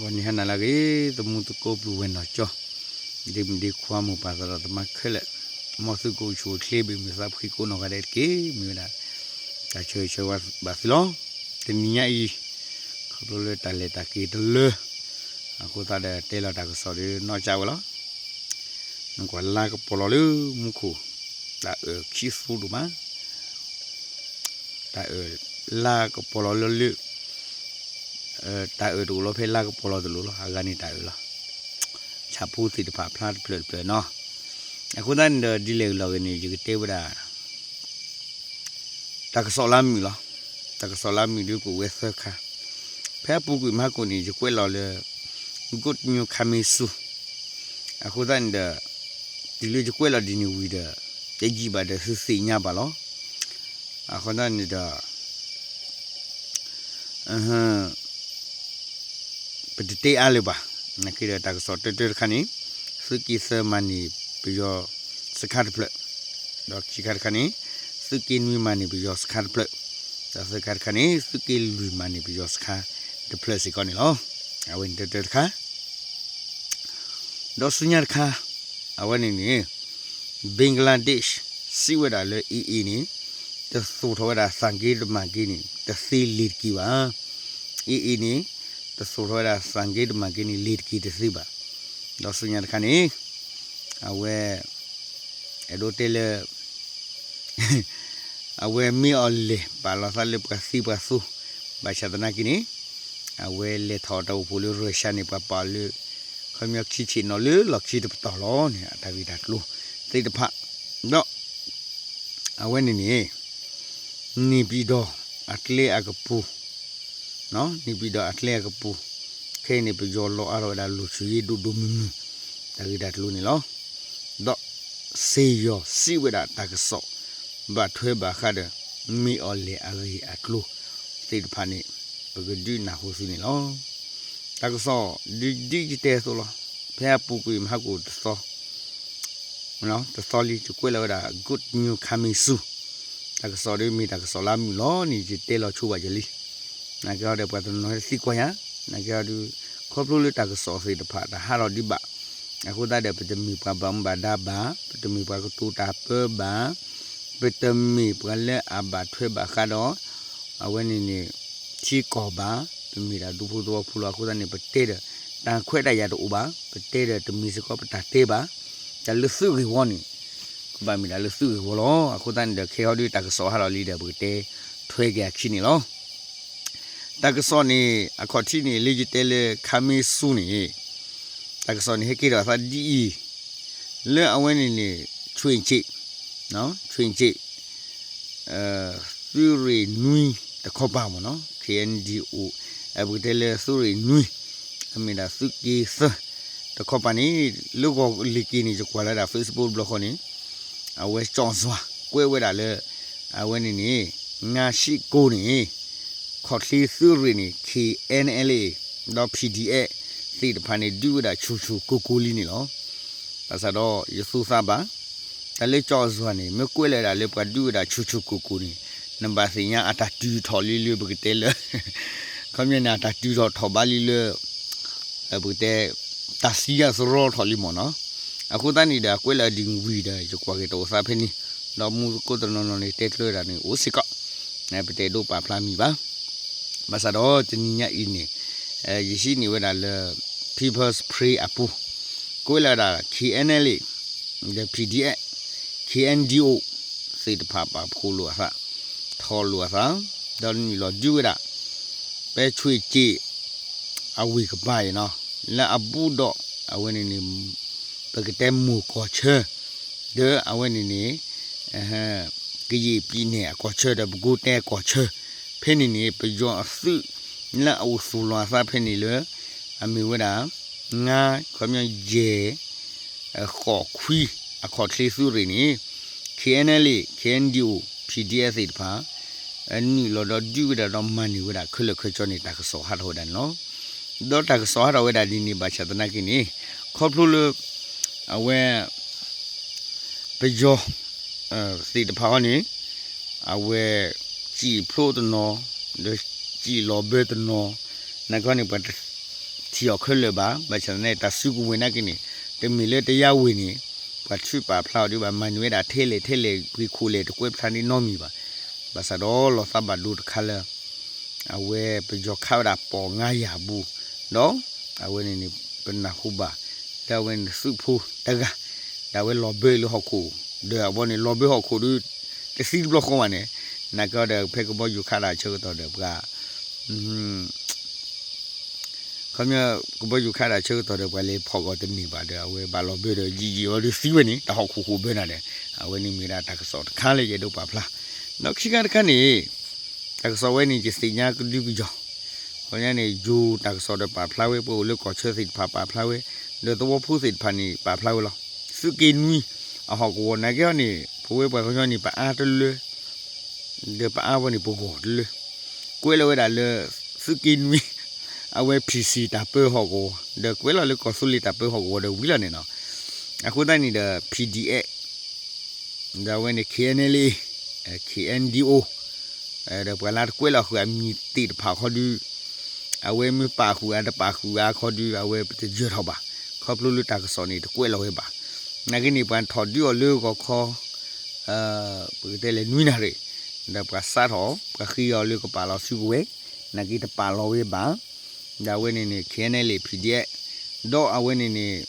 วันนี้ฮันนาลากีตมุตโกปลูเวนนะจ้อดิมดิความมุปาสระตมาเคลมอสุโกชูเคลบิมิซาพริโกนอกาเดเกมีนะตาเชยเชวัสบาสิลองတနီယီခဘလတလေတကီတလေအခုတတဲ့တဲလာတကစော်ရနော်ကြောက်လားငါကလာကပေါ်လို့မခုဒါခီဆူဒမဒါလာကပေါ်လို့လေ အဲတာအတူလို့ဖဲလာကပေါ်လို့လို့ဟာကနေတာလားချပူတီတပါဖလာပလပလနော်အခုတန်းဒီလေလောကနေဒီတေဝဒါတကစော်လာမီလားတကဆလာမီဒီကိုဝဲဆခါဖဲပူကူမကိုနေကြွဲလော်လေဂုတ်ညခမီဆူအခုတန်ဒဒီလေကြွဲလော်ဒီနီဝီဒတေကြီးပါတဲ့ဆူစီညာပါလောအခုတန်ဒအဟမ် ပတတေအားလေပါနကိရတကဆောတတေခနီစကီဆမနီပြီးတော့စခတ်ပလက်တော့ခိခတ်ခနီစကီနွီမနီပြီးတော့စခတ်ပလက်ဒါစကားခနေစကီလူမနီပြီးစခါဒပလစီကောနီလောအဝင်တတခါဒေါ်စညာခါအဝင်နေဘင်္ဂလားဒေ့ရှ်စီဝဒါလေအီအီနီတဆူထောဒါစံဂေဒမဂီနီတစီလီကီပါအီအီနီ တဆူထောဒါစံဂေဒမဂီနီလီကီတစီပါဒေါ်စညာခနေအဝဲအဒိုတဲလေ awe mi olle pala sale pasi pasu bacha tana kini awe le thoda upulu rusha ni pa palu khamyak chi chi no le lakchi de ta lo ni ata vi dat lu te de pha no awe ni ni ni bi do atle agapu no ni bi do atle agapu khe ni bi jo lo aro da lu chu yi du du mi mi ta vi dat lu ni lo do se yo si we da ta ka so ဘာထွဲဘာခဒမီအော်လေအရီအကလူစိတ်ဖာနေဘဂဒူနာဟိုစုနေလောတကဆောဒီဒီဂျီတဲဆိုလောဖဲပူကွေမဟာကိုတဆောနော်တဆောလီချကွေလာဒါ good new coming soon တကဆောဒီမီတကဆောလာမီလောနီဂျီတဲလောချိုးပါကြလီ နာကြောတဲ့ပတ်နော်စီကွာယာနာကြောဒူခေါပလူလတကဆောစိတ်ဖာဒါဟာရောဒီဘာအခုတတဲ့ပတမီပဘမ်ဘာဒါဘာပတမီပကတူတာပဘာပတမီပကလည်းအဘထွေးပါခါတော့အဝနေနေချီကောပါတမီရာဒူဖူတော့ဖူလာခုဒနေပတေတဲ့တန်ခွဲတဲ့ရတော့ဘာပတေတဲ့တမီစကောပတာတေးပါတလစုရီဝနီကဘာမီလာလစုရီဝလောအခုတန်တဲ့ခေဟောဒီတကဆောဟာလီတဲ့ဘုတေထွဲကြခိနေလော တကဆောနေအခေါ်တီနေလီဂျီတဲလေခမီဆူနေတကဆောနေဟေကိရာသာဒီလဲအဝနေနေချွင်ချိနော်ချွင်ချိအဲသူရီနွီတခေါပါမနော် KNDO အဘူတယ်လေသူရီနွီအမေဒါစုကီစတခေါပါနီလူကိုလီကီနီကြွာလာတာ Facebook blog ခေါနီအဝဲချောင်းစွာကွဲဝဲတာလေအဝဲနီနီငါရှိကိုနီ ခေါ်လီသူရီနီ KNLA တော့ PDA သိတဖာနေဒူဒါချူချူကိုကိုလီနီလောဒါဆိုတော့ယေဆုစာပါတလေကြောဇွန်နေမကွေးလဲတာလေပဒူတာချူချူကူကူနေနံပါတ်စညာအတာတူထော်လီလီဘကတဲလခမညာတာတူတော့ထော်ပါလီလအဘတဲတစီယာစရောထော်လီမနော်အခုတန်းနေတာကွေးလာဒီဝီတာကြကွာကေတော့စားဖင်းနီတော့မူကိုတနော်နော်နေတက်လွှဲတာနေအိုစီကနေပတဲတို့ပါဖလာမီပါ မဆတော့တနီညာအင်းနေအဲရရှိနေဝဒါလေ people's pray အပူကွေးလာတာ KNL ဒီ PDF KNDO စေတဖပါဖိုးလို့ဟာထော်လို့ဟာဒေါ်နီလောဒူရပဲချွေကြည့်အဝေကပိုင်နော်လာအဘူတော့အဝနေနေပကတဲမူကောချေဒေအဝနေနေအဟကြီးပြည်နေအကောချေတဲ့ဘဂုတဲကောချေ ဖင်းနေနေပကြောအစုလာအဝဆူလွာစားဖင်းနေလေအမီဝဒငါခမရေအခေါ်ခွီအခေါ်ထေစုရင်းနေ KNL KNDO PDF တပါအနီလော်ဒဒူဝဒတော့မန်နီဝဒခလခချောနေတာကဆောဟာဟောဒန်နော်ဒေါ်တာကဆောဟာဝဒဒီနီဘာချတနာကိနီခေါပလူလအဝဲပကြောအဲစီတပါနီအဝဲ ကြည်ဖလို့တနော်ကြည်လောဘဲတနော်နကောနိပတ်တီော်ခွလေပါဘာချန်နေတာစုကူဝင်နာကိနေတမီလေတရားဝင်နေဘာချွပါဖလောက်ဒီဘာမန်နွေတာထဲလေထဲလေပြီးခိုလေတကွေဖန်ဒီနော်မီပါဘာစတော့လောသဘာဒုတ်ခါလာအဝဲပကြောခါတာပေါ်ငါရဘူးနော်အဝဲနေနေပနာခုပါဒါဝင်စုဖူတကဒါဝဲလော်ဘေလဟခုဒါဘောနေလော်ဘေဟခုဒူတစီဘလခေါမနေနာကတော့ဖက်ကဘောယူခါလာချိုးတော့တယ်ကอืม ခမကဘယူခါတာချေတော့တယ်ဘလေဖောက်တော့နေပါတယ်အဝဲဘာလို့ဘေးတော့ကြီးကြီးရောဒီစီးဝနေတဟောက်ခုခုဘေးနာတယ်အဝဲနေမိတာတကစောခါလေရတော့ပါဖလားနောက်ခိကတခနေတကစောဝဲနေကြီးစညာကလူကြီးကြောဟောရနေဂျူတကစောတော့ပါဖလားဝဲပို့လို့ကောချဲစစ်ပါပါဖလားဝဲတော့ဖူးစစ်ဖာနေပါဖလားဝဲလောစုကင်းဝီအဟောက်ကိုနာကြောနေဖိုးဝဲပါခေါင်းနေပါအားတလွလေပါအားဝနေပိုကိုလေကွဲ လို့ရတာလေစုကင်းဝီအဝဲ PC တာပေဟောကိုဒကွဲလာလေကောဆူလီတာပေဟောကိုဒဝီလာနေနော်အခုတိုင်းနေဒ PDA ဒါဝဲနေ KNL KNDO အဲဒါပလာကွဲလာခွအမီတိတဖာခေါ်ဒီအဝဲမပါခုအတပါခုအခေါ်ဒီအဝဲပတကြတော့ပါခေါပလူလူတာကစောနေတကွဲလာဝဲပါနဂိနေပန်ထော်ဒီော်လေကိုခေါ်အာပကတဲ့လေနွိနာရေ ဒါပစားတော့ပခီရောလေကိုပါလာစုဝဲနဂိတပါလောဝဲပါ da wene ne KNL PDA do a wene ne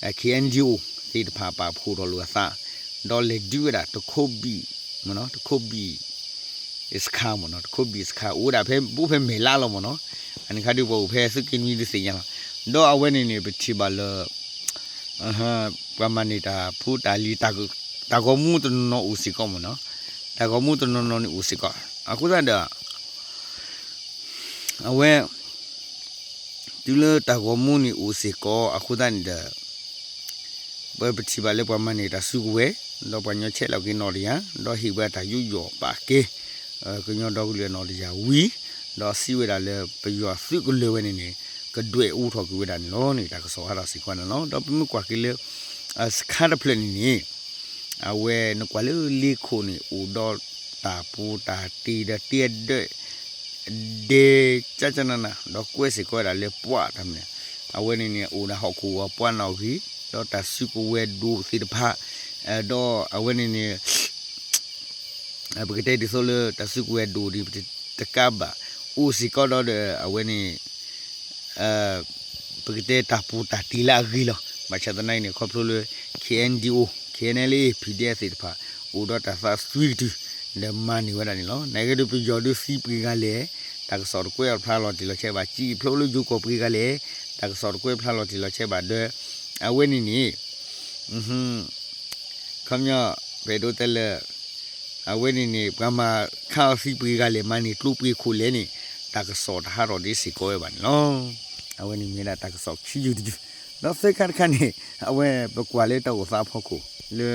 KNGO ti de pa pa phu do lu sa do le du da to khobi mo no to khobi is kha mo no to khobi is kha o da phe bu phe me la lo mo no ani kha du bo phe su kin mi de se ya do a wene ne pe chi ba lo aha pa ma ni da phu da li ta ko ta ko mu to no u si ko mo no ta ko mu to no no ni u si ko a ku da da a we ဒီလတာကိုမူနီဦးစီကောအခုတန်ဒဘယ်ပတိပါလေပမနေတာစုဝဲတော့ပညချက်လောက်ကင်းတော်လျာတော့ဟိဘတာယူယောပါကေကညောတော့ကလေးနော်လျာဝီတော့စီဝဲတာလေပယောစုကလေးဝဲနေနေကတွေ့ဦးထော်ကဝဲတာနော်နေတာကစောဟာတာစီကွာနော်တော့ပြမကွာကလေးအစခါဒပလနီနီ အဝဲနကွာလေလီခိုနီဦးတော့တာပူတာတီတဲ့တဲ့ဒေချာချနာနာတော့ကွဲစီကွဲတာလေပွားတယ်မြအဝဲနေနေဦးနာဟောက်ကူပွားနောက်ကြီးတော့တဆုကဝဲဒူစီတဖာအဲတော့အဝဲနေနေအပကတဲ့ဒီဆိုလတဆုကဝဲဒူဒီတကဘာဦးစီကတော့အဝဲနေအဲပကတဲ့တပူတတီလာဂီလောမချတဲ့နိုင်နေခေါပလို KNDO KNL PDF စီတဖာဦးတော့တဖာဆွီတီလေမနီဝဒနီလောနိုင်ငံတို့ပြော်ဒူစီပီကလည်းတကစော်ကွဲဖလာလော်တီလောချဲပါကြည်ဖလို့လူကိုပီကလည်းတကစော်ကွဲဖလာလော်တီလောချဲပါတဲ့အဝဲနီနီอือဟမ်ခမရ ဘေဒိုတယ်အဝဲနီနီကမခါစီပီကလည်းမနီလူပီခုလဲနီတကစော်တဟာရော်ဒီစီကိုပဲလောအဝဲနီမီလာတကစော်ခီယူဒီတော့စက်ခတ်ခါနေအဝဲပကွာလေးတော့စားဖို့ကို လေ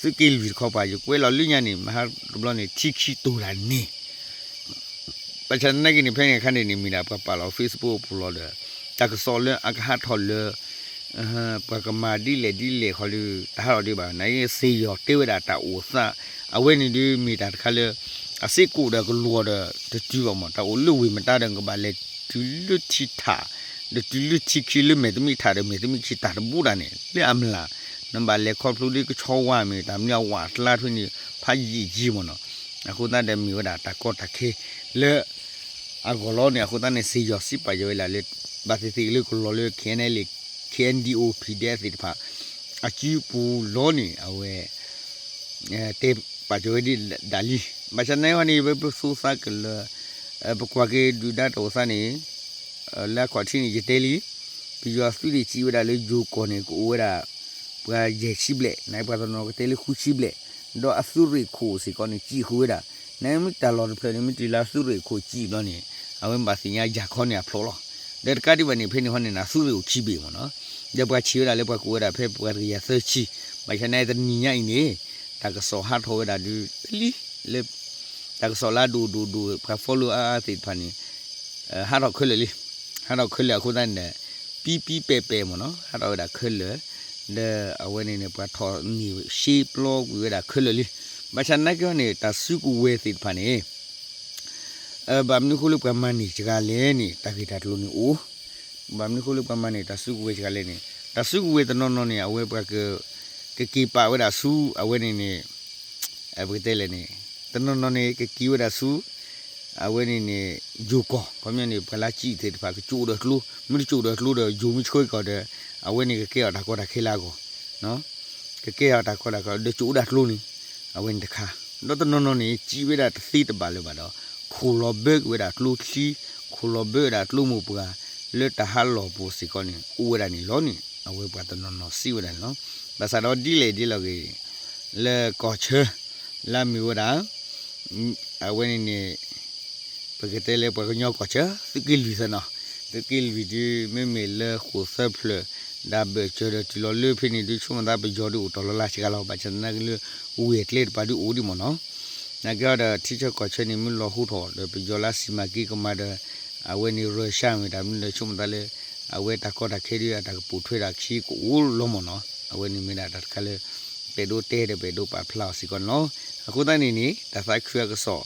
စကီလ်ဗီခေါ်ပါယူကွဲလော်လူညာနေမဟာဘလနေချီချီတူလာနေပချန်နေကိနေဖဲနေခနေနေမိတာပပလော Facebook ပလော်တယ်တကစော်လအခါထော်လအဟပကမာဒီလေဒီလေခေါ်လူတာဟော်ဒီပါနိုင်စေယောတေဝဒတာအိုစာအဝဲနေဒီမိတာခါလေအစစ်ကိုတကလော်တဲ့တူပါမတာအိုလူဝီမတာတဲ့ကပါလေတူလူချီတာ de tilu chikile me tumi thare me tumi chita bu da ne le amla နံ ပါတ်လေခေါပလူလေးကချောဝါမီဒါမြောက်ဝါတလားထွင်းကြီးဖာကြီးကြီးမနော်အခုတည်းမြေဒါတကောတခေလေအဂလောနေအခုတည်းစီယောစီပယောလာလေဘာတိတိလေကလောလေခဲနေလေ KNDO PDF ဒီဖာအချီပူလောနေအဝဲအဲတေပါဂျိုဒီဒါလီမချနေဝနီဘပဆူစာကလဘကွာကေဒူဒတ်အိုစနေလက်ခွာချင်းကြီးတဲလီပြီးတော့စတူဒီချီဝဒါလေဂျိုကောနေကိုဝဲတာ ပွာ ye chible nai pa no ke tele khu chible do asuri khu si ko ni chi khu da nai mi ta lo phle ni mi ti la suri khu chi lo ni awen ba si nya ja kho ni a phlo lo de ka di ba ni phe ni ho ni na suri khu chi be mo no de pa chi da le pa ku da phe pa ri ya se chi ba cha nai de ni nya ni ta ka so ha tho da du li le ta ka so la du du du pa follow a ti pa ni ha ro khle li ha ro khle khu da ne pi pi pe pe mo no ha ro da khle လေအဝဲနေနေပတ်ထော်နီရှေးပလော့ဝေးတာခလ လီမချန်နကောနေတာစုကူဝဲသိဖာနေအဘမ်နုခုလုကမန်နီချကလဲနေတခိတာတလူနီအိုတဘာမလို့လို့ပမနေတဆုဝေချကလေးနေတဆုဝေတနော်နော်နေအဝဲပကကကီပါဝဒါဆူအဝဲနေနေအဘတဲလေနေတနော်နော်နေကကီဝဒါဆူအဝဲနေနေဂျိုကောကမြနေပလာချီတဲ့ဖာကချိုးတော့လူမင်းချိုးတော့လူတော့ဂျိုမချွေကောတဲ့ အဝဲနေကကေရတာကောတာခေလာကောနော်ကကေရတာကောတာကောဒချိုးဒါလူနေအဝဲတခါတော့တနော်နော်နေကြီးဝဲတာသီးတပါလို့ပါတော့ခိုလောဘက်ဝဲတာလူချီခိုလောဘက်တာလူမှုပကလေတဟာလောပူစီကောနေဥဝဲတာနေလောနေအဝဲပတ်တနော်နော်စီဝဲတာနော်ဘာသာတော့ဒီလေဒီလောကေလေကောချေလာမီဝဒါအဝဲနေနေပကတဲ့လေပကညောကောချေသကိလ်ဝီစနော်သကိလ်ဝီဒီမေမေလေခိုဆပ်ဖလ ဒါဘချေရတီလောလေဖိနေဒီချုံဒါဘဂျော်ဒူတော်လာချကလောပါချန်နကလေဝေကလေပါဒီအိုဒီမနော်နကြတဲ့ teacher ကောချေနေမလို့ဟူတော်လေဘဂျော်လာစီမကီကမာဒအဝဲနေရရှာမီဒါမလို့ချုံဒါလေအဝဲတကောတာခေရီတာပူထွေးတာခီကိုလောမနော်အဝဲနေမိတာတခါလေပေဒိုတဲတဲ့ပေဒိုပါဖလောက်စီကောနော်အခုတန်းနေနေတဖိုက်ခွေကဆော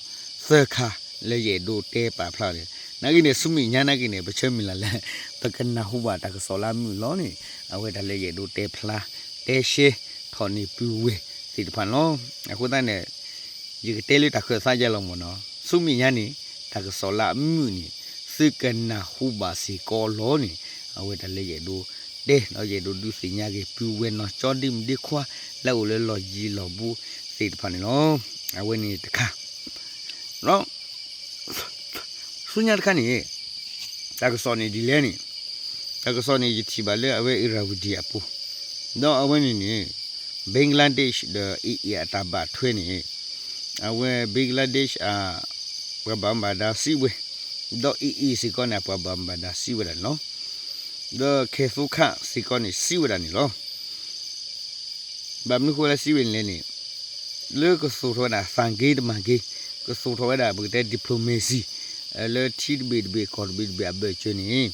သခါလေရဒိုတဲပါဖလောက်လေ နဂိနေဆုမိညာနဂိနေပချေမီလာလေပကနာဟုဘာတကဆောလာမီလောနေအဝဲတလေရဒိုတဲဖလာတဲရှေထော်နေပူဝေစီတဖန်လောအခုတန်းနေဒီတဲလေးတခွေစားကြလောမနော်ဆုမိညာနေတကဆောလာမီနီစကနာဟုဘာစီကောလောနေအဝဲတလေရဒိုဒေနော်ရေဒူ ဒူစညာကေပြူဝဲနော်ချောဒီမဒီခွာလောက်လေလော်ကြီးလော်ဘူးစိတ်ဖာနေနော်အဝဲနေတခါနော်ဆုညာတခါနေတကစောနေဒီလဲနေတကစောနေယတိပါလေအဝဲအရာဝဒီအပူတော့အဝဲနေနေဘင်္ဂလားဒေ့ရှ်တဲ့အီအတာဘထွေးနေအဝဲဘင်္ဂလားဒေ့ရှ်အာပဘမ်ဘာဒါစီဝဲတော့အီအီစီကောနာပဘမ်ဘာဒါစီဝဲနော် the careful kha sikoni siwada ni lo bam nu khola siwen le ni le ko so tho na fange de mange ko so tho da bu de diplomacy le thi de be be ko be be abe che ni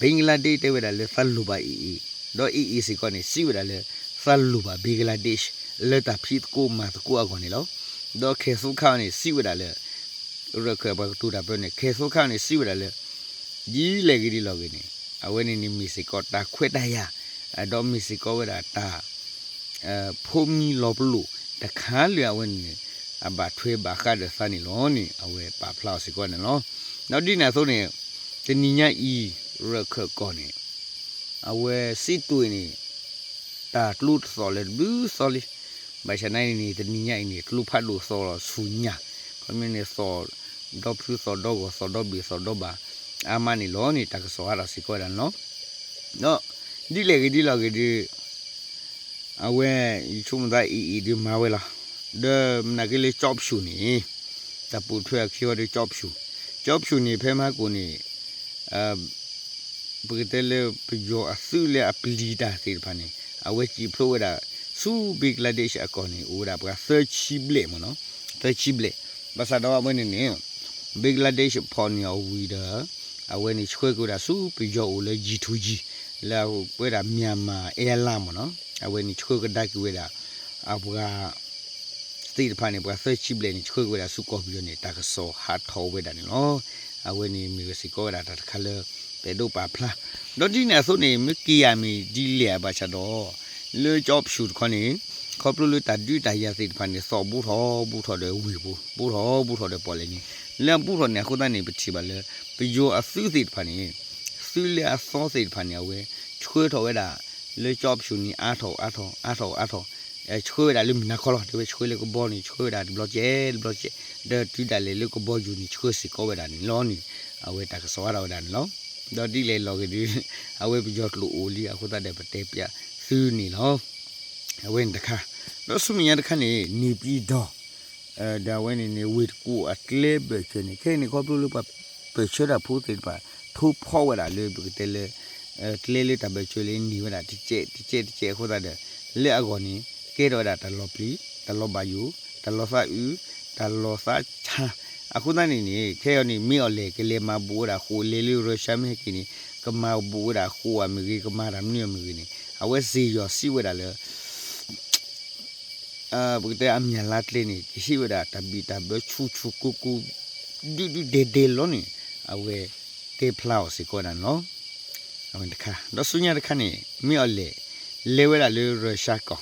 bangladesh te wada le fallu ba i do i i sikoni siwada le fallu ba bangladesh le ta phit ko ma ko a ko ni lo do careful kha ni siwada le re ko ba tu da be ni careful kha ni siwada le ji le gi di lo gi ni အဝဲနေနေမီစီကောတာခွဲတရအတော့မီစီကောဝဒတာအဖိုမီလောဘလူတခါလျ အဝဲနေအဘထွေးဘာခဒသနီလောနီအဝဲပါဖလောက်စီကောနေနော်နောက်ဒီနေဆိုနေတနီညာဤရခကောနေအဝဲစီတွေနေတာတလူဆော်လေဘူးဆော်လီဘာချနိုင်နေတနီညာနေတလူဖတ်လို့ဆော်ဆူညာခမင်းနေဆော်တော့ဖြူဆော်တော့ကိုဆော်တော့ဘီဆော်တော့ဘာအာမနီလောနီတကဆောရစီကောရနော်နော်ဒီလေဒီလောကဒီအဝဲချုံဒါအီဒီမာဝဲလာ ဒမနကလေးချော့ရှူနီတပူထွဲခေါ်ဒီချော့ရှူချော့ရှူနီဖဲမကိုနီအဘဂတဲလေပဂျိုအဆူလေအပလီတာစီဖာနီအဝဲချီဖလိုဝဲတာစူဘင်္ဂလားဒေ့ရှ်အကောနီဦးရာပကဆာချီဘလေမနော်ဆာချီဘလေဘာသာတော့မနေနေဘင်္ဂလားဒေ့ရှ်ဖော်နီယဝီဒါအဝဲနေချွေကိုတာစူပြီးကြောလေဂျီထူဂျီလာဟိုပွဲတာမြန်မာအဲလာမနော်အဝဲနေချွေကဒိုက်ဝဲတာအဘူက စတိဖာနေဘွာဆချီဘလေနေချွေကိုတာစုကောပြီးနေတာကဆောဟာထောဝဲတာနော်အဝဲနေမီစီကောတာတခါလေပေဒိုပါဖလာဒိုဒီနေဆိုနေမကီယာမီဒီလျာပါချတော့လေကြော့ရှူခနေခေါပလူလူတာဒူတာရစိဖာနေစောဘူးထောဘူးထောတယ်ဝီဘူးဘူးထောဘူးထောတယ်ပေါ်လေနေလမ်ဘူးထောနေခုတနေပချီပါလေပီယိုအဆူစိဖာနေဆူလေအစောစိဖာနေဝဲချွေထောဝဲတာလေကြော့ရှူနီအားထောအားထောအားထောအားထော အဲချွေတာလူမနာခေါ်လို့ဒီချွေလေကိုဘောနီချွေတာဒီဘလော့ကျဲဒီဘလော့ကျဲဒါတူတာလေလေကိုဘောယူနီချွေစီကောဝဲတာနီလောနီအဝဲတာကစောရတာဝဲတာနော်တော့ဒီလေလောကဒီအဝဲပကြော့လို့အိုလီအခုတတဲ့ပတဲပြဆူနီနော်အဝဲတခါတော့ဆုမရတခါနေနေပြီးတော့အဲဒါဝဲနေနေဝစ်ကိုအကလေဘချနေခဲနေကောပလို့ပပချရာဖူးတိပါထိုးဖောဝဲတာလေဘကတဲလေအဲကလေးလေးတပဲချွေလေးနီဝဲတာတိကျဲတိကျဲတိကျဲခုတတဲ့လက်အကောနီ ကဲတော့တာတလောပလီတလောဘာယူတလောဖာယူတလောစာချာအခုတန်းနေနေခဲရနေမိော်လေကလေးမဘူတာဟိုလေးလေးရရှာမဲကင်းနီကမာဘူတာဟိုအမကြီးကမာရမ်နီအမကြီးနီအဝဲစီရောစီဝဲတာလေအာဘုဒ္ဓအမြလာတလေးနေရှိဝဲတာတဘီတဘချူချူကူကူဒူဒူဒေဒေလောနီအဝဲတေဖလောက်စီကောနာနော်အဝင်တခါတော့ဆုညာတခါနေမြော်လေလေဝဲလာလေရရှာကော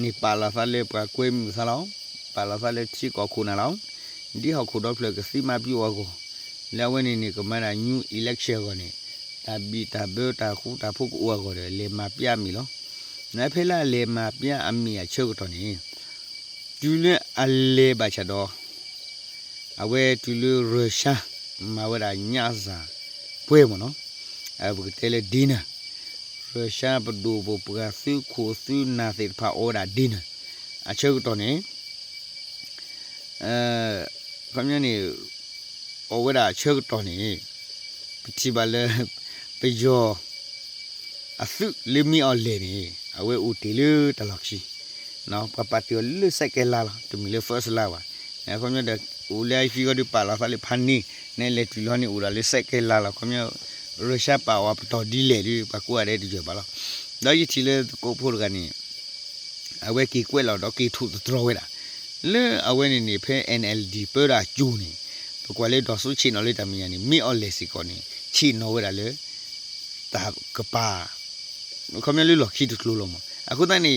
နိပါလာဖာလေပွားကွေးမှုဆလောင်းပါလာဖာလေချီကောခုနာလောင်းဒီဟောက်ခုတော့ဖလကစီမပြူဝကိုလဲဝဲနေနေကမရာညူ election ကိုနေတာဘီတာဘေတာခုတာဖုတ်ကိုကိုလေမပြမီလောနိုင်ဖေလာလေမပြအမီအချုပ်တော့နေကျူးလအလေပါချတော့အဝဲတူလူရရှာမဝရညာစာပွဲမနော်အဘကတဲလေဒီနာ ရရှာဘဒူဘပကစုခိုစုနာစေဖာအော်ဒါဒီနာအချုပ်တော့နေအဲခမညာနေအဝဲဒါချုပ်တော့နေပတိပါလေပယောအစုလီမီအော်လေနေအဝဲဦးတီလူတလောက်ရှိနော်ပပတီလူစက်ကလာတမီလေ first လာပါအဲခမညာတဲ့ဦးလေးဖီကဒီပါလာဖာလေဖန်နီနဲလေတူလောနေဦးလာလေစက်ကလာလာခမညာ ရရှာပါဝါပတော်ဒီလေဒီပကူရတဲ့ဒီကြပါလားတော့ရချီလေကိုဖို့ကနေအဝဲကီကွဲလောက်တော့ကီထုတော်ဝဲတာလေအဝဲနေနေဖဲ NLD ပရာကျူနေပကွာလေတော့ဆုချီနော်လေတမီယာနေမီအော်လေစီကောနေချီနော်ဝဲတာလေတာကပါခမလေးလော်ခီတူကလိုလောမအခုတန်းနေ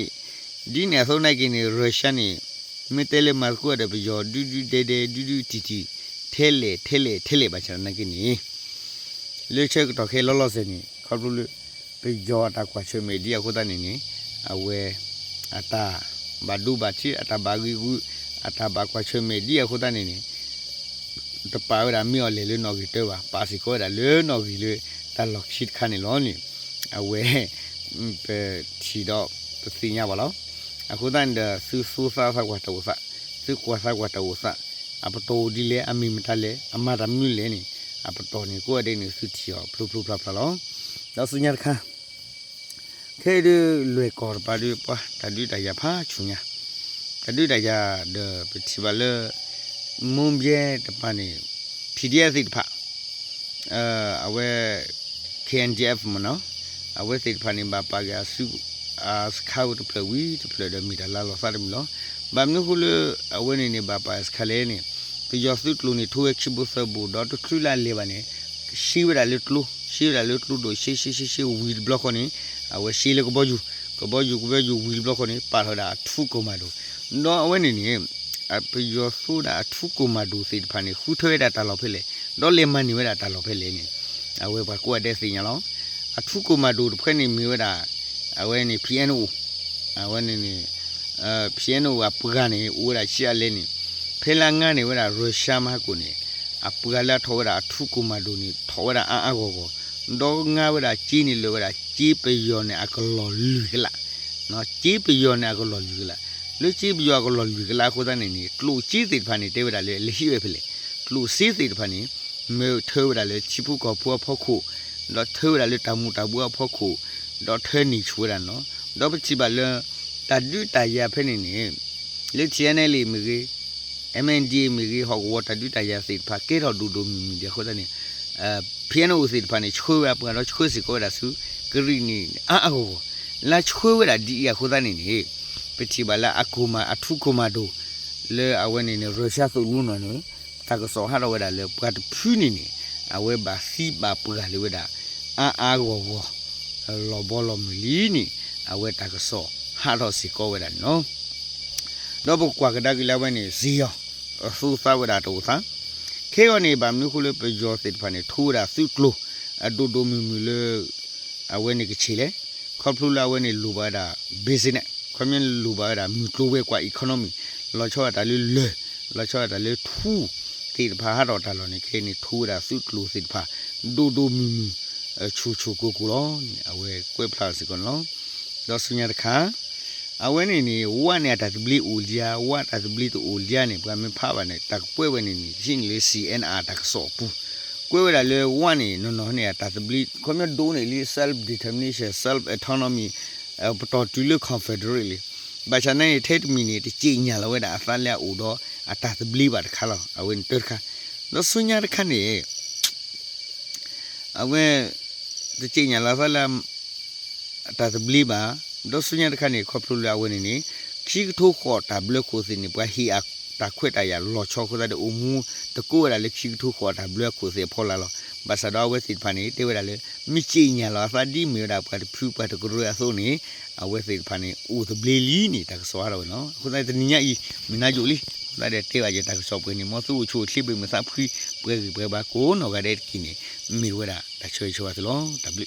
ဒီနေဆုံးနိုင်ကင်းနေရုရှားနေမီတဲလေမာကူရတဲ့ပြောဒူးဒူးတဲတဲဒူးဒူးတီတီထဲလေထဲလေထဲလေပါချာနိုင်ကင်းနေ လေချက်တော့ခဲလောလောစနေခေါပလူပြောတာကွာချွေမီဒီအခုတန်းနေနေအဝဲအတာဘာဒူဘာချီအတာဘာဂီကူအတာဘာကွာချွေမီဒီအခုတန်းနေနေတပါရမီော်လေလေနော်ဂီတေဝပါစီကိုရလေနော်ဂီလေတလောက်ရှိခါနေလောနေအဝဲပဲချီတော့ပစီညာပါလောအခုတန်းဒဆူဆူဆာဆာကွာတောဆာဆူကွာဆာကွာတောဆာအပတိုဒီလေအမီမတလေအမရမြူလေနေ အပတိုနေကိုရတဲ့နေဆူချီောဖလူဖလူဖလာဖလာလောတော့စညာခါခဲဒလွေကောပါဒီပါတဒူတရဖာချူညာတဒူတရဒပတိပါလေမွန်ပြဲတပနေ PDF စစ်ဖာအဲအဝဲ KNDF မနော်အဝဲစစ်ဖာနေပါပါကစုအာစကောက်တပလဝီတပလဒမီတလာလောဖာဒမီလောဘာမနခုလအဝဲနေနေပါပါစခလဲနေ ပြယောစုတလူနေထိုးချဘုသဘူဒေါ်တခလူလာလေပါနေရှိဝရလေတလူရှိဝရလေတလူတို့ရှိရှိရှိရှိဝီဘလော့ခနေအဝဲရှိလေကဘောဂျူကဘောဂျူကဘောဂျူဝီဘလော့ခနေပါထော်တာထူကောမာတို့တော့အဝဲနေနေအပယောစုတာထူကောမာတို့စိတ်ဖာနေခူထွဲတာတလောက်ဖြစ်လေတော့လေမန်နေဝဲတာတလောက်ဖြစ်လေနေအဝဲပါကို ရတဲ့စင်ညာလောအထူကောမာတို့ဖွဲ့နေမြဝဲတာအဝဲနေ piano အဝဲနေနေအဲ piano ကပူကနေဦးရာရှာလဲနေဖေလာငါနေဝဲတာရုရှားမကိုနေအပူကလာထောဝဲတာအထူကောမာတို့နေထောဝဲတာအာအာကိုကိုတော့ငါဝဲတာကြီးနေလို့ဝဲတာကြီးပယောနေအကလောလူဟလာနော်ကြီးပယောနေအကလောလူဟလာလူကြီးပယောအကလောလူဟလာကိုတဲ့နေနေကလူကြီးသိဖာနေတေဝဲတာလေလိရှိပဲဖြစ်လေကလူစီးသိဖာနေမေထောဝဲတာလေချိဖုကောဖွာဖောက်ခုတော့ထောဝဲတာလေတမှုတဘူးဖောက်ခုတော့ထဲနေချွေးတာနော်တော့ပချိပါလတဒူတရဖဲနေနေလေချင်နေလေမ ကြီး MND မကြီးဟောဝတဒူတရစိတ်ဖာကေတော့ဒူဒူမီမီတဲ့ခေါ်တဲ့နေအဲဖီယနိုစိတ်ဖာနေချွေးရပကတော့ချွေးစီကိုရဆူဂရီနီအာအကိုလာချွေးရဒီရခေါ်တဲ့နေနေပချိပါလာအခုမအထုခုမတို့လေအဝဲနေနေရုရှားဆိုလူနော်နော်တကစောဟာတော့ဝဲတာလေပတ်ဖူးနေနေအဝဲပါစီပါပူကလေဝဲတာအာအာကိုဘောလောဘောလောမလီနီအဝဲတကစောဟာတော့စီကောဝဲတာနော်တော့ဘကွာကဒါကလာဝဲနေဇီယော အဆူသဝဲတာတော့သာခေယောနေဗမ်နုခုလပယောစစ်ဖာနေထူတာစုကလိုအဒိုဒိုမီမီလေအဝဲနေကချီလေခေါပလူလာဝဲနေလူပါတာဘေးစနဲ့ခမင်းလူပါတာမြူကလိုဝဲကွာ economy လောချောတာလေလေလောချောတာလေထူတိဖာဟာတော့တာလောနေခေနေထူတာစုကလိုစစ်ဖာဒိုဒိုမီမီချူချူကိုကိုလောအဝဲကွဲဖလာစကောလောတော့စညာတခါ awene ni wane atatibli ulia wan atatibli ulia ni pwame phawa ne tak pwewe ni ni jin le cna tak sopu. Kwewe la le wane no no ne atatibli komyo do ne li self determination self autonomy to to le confederally ba chana ni thet mi ni ti chinya la we da afan la udo atatibli ba khala awen terka no sunya khane awe ti chinya la fala atatibli ba လောအဝဲတခါတော့ဆွညာတခါနေအဝဲတကြည်ညာလာဖလာအတာတဘလီပါတော့ဆွညာတခါနေခေါပလူလာဝဲနေနေခီထိုးခေါ်တာဘလကိုစနေပွားဟီအတာခွက်တရလောချောခွတဲ့အိုမူတကိုရလေခီထိုးခေါ်တာဘလကိုစေဖော်လာလောဘာသာတော်ဝဲစီဖာနေတေဝရလေမိချိညာလာဖာဒီမီရာပတ်ဖူပတ်ကရအစိုးနေအဝဲစီဖာနေဦးသဘလီလီနေတာကစွာတော့နော်ခုနိုင်တညဤမနာဂျိုလီလာတဲ့တေဝရတာကစောပွေးနေမသူ့ချိုချိပိမစဖီပွဲပွဲဘာကိုနော်ကတဲ့ကိနေမီဝရတချွေချွာသလုံး W